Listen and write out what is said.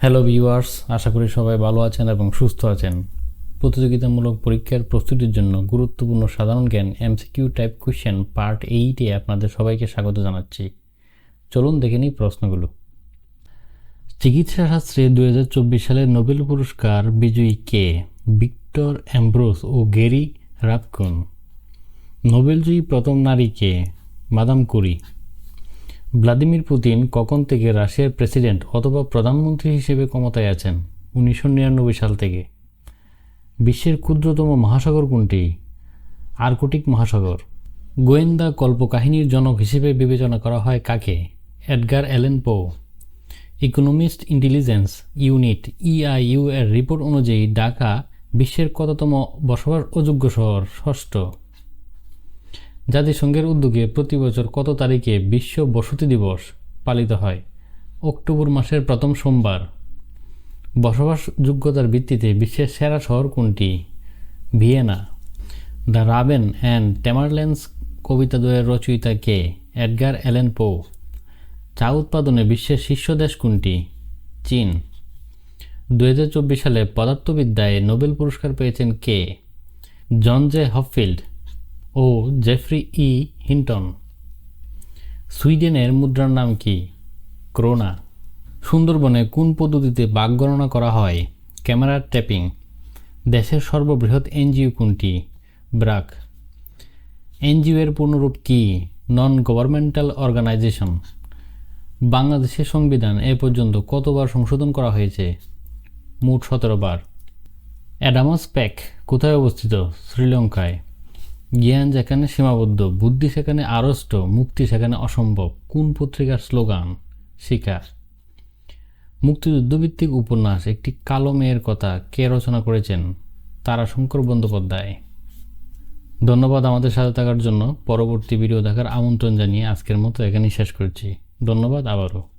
Hello viewers আশা করি সবাই ভালো আছেন এবং সুস্থ আছেন। প্রতিযোগিতামূলক পরীক্ষার প্রস্তুতির জন্য গুরুত্বপূর্ণ সাধারণ জ্ঞান এমসিকিউ টাইপ কোয়েশ্চেন পার্ট এইটে আপনাদের সবাইকে স্বাগত জানাচ্ছি। চলুন দেখে নিই প্রশ্নগুলো। চিকিৎসাশাস্ত্রে দু হাজার চব্বিশ সালের নোবেল পুরস্কার বিজয়ী কে? ভিক্টর অ্যাম্ব্রোস ও গেরি রাপকুন। নোবেলজয়ী প্রথম নারী কে? Madame Curie. ভ্লাদিমির পুতিন কখন থেকে রাশিয়ার প্রেসিডেন্ট অথবা প্রধানমন্ত্রী হিসেবে ক্ষমতায় আছেন? উনিশশো নিরানব্বই সাল থেকে। বিশ্বের ক্ষুদ্রতম মহাসাগর কোনটি? আর্কটিক মহাসাগর। গোয়েন্দা কল্পকাহিনীর জনক হিসেবে বিবেচনা করা হয় কাকে? Edgar Allan Poe. Economist Intelligence Unit EIU এর রিপোর্ট অনুযায়ী ঢাকা বিশ্বের কততম বসবাস অযোগ্য শহর? ষষ্ঠ। জাতিসংঘের উদ্যোগে প্রতি বছর কত তারিখে বিশ্ব বসতি দিবস পালিত হয়? অক্টোবর মাসের প্রথম সোমবার। বসবাসযোগ্যতার ভিত্তিতে বিশ্বের সেরা শহর কোনটি? Vienna. The Raven and Tamerlands কবিতাদ্বয়ের রচয়িতা কে? এডগার অ্যালেন পো। চা উৎপাদনে বিশ্বের শীর্ষ দেশ কোনটি? চীন। দু হাজার চব্বিশ সালে পদার্থবিদ্যায় নোবেল পুরস্কার পেয়েছেন কে? John J Hopfield. ও জেফ্রি ই হিন্টন। সুইডেনের মুদ্রার নাম কি? ক্রোনা। সুন্দরবনে কোন পদ্ধতিতে বাঘ গণনা করা হয়? ক্যামেরার ট্যাপিং। দেশের সর্ববৃহৎ এনজিও কোনটি? ব্রাক। এনজিও এর পূর্ণরূপ কি? নন গভর্নমেন্টাল অর্গানাইজেশন বাংলাদেশের সংবিধান এ পর্যন্ত কতবার সংশোধন করা হয়েছে? মোট সতেরো বার। অ্যাডামাস প্যাক কোথায় অবস্থিত? শ্রীলঙ্কায়। জ্ঞান যেখানে সীমাবদ্ধ, বুদ্ধি সেখানে আড়ষ্ট, মুক্তি সেখানে অসম্ভব, কোন পত্রিকার স্লোগান? শিকার। মুক্তিযুদ্ধভিত্তিক উপন্যাস, একটি কালো মেয়ের কথা কে রচনা করেছেন? তারাশঙ্কর বন্দ্যোপাধ্যায়। ধন্যবাদ আমাদের সাথে থাকার জন্য। পরবর্তী ভিডিও দেখার আমন্ত্রণ জানিয়ে আজকের মতো এখানেই শেষ করছি। ধন্যবাদ, আবারও।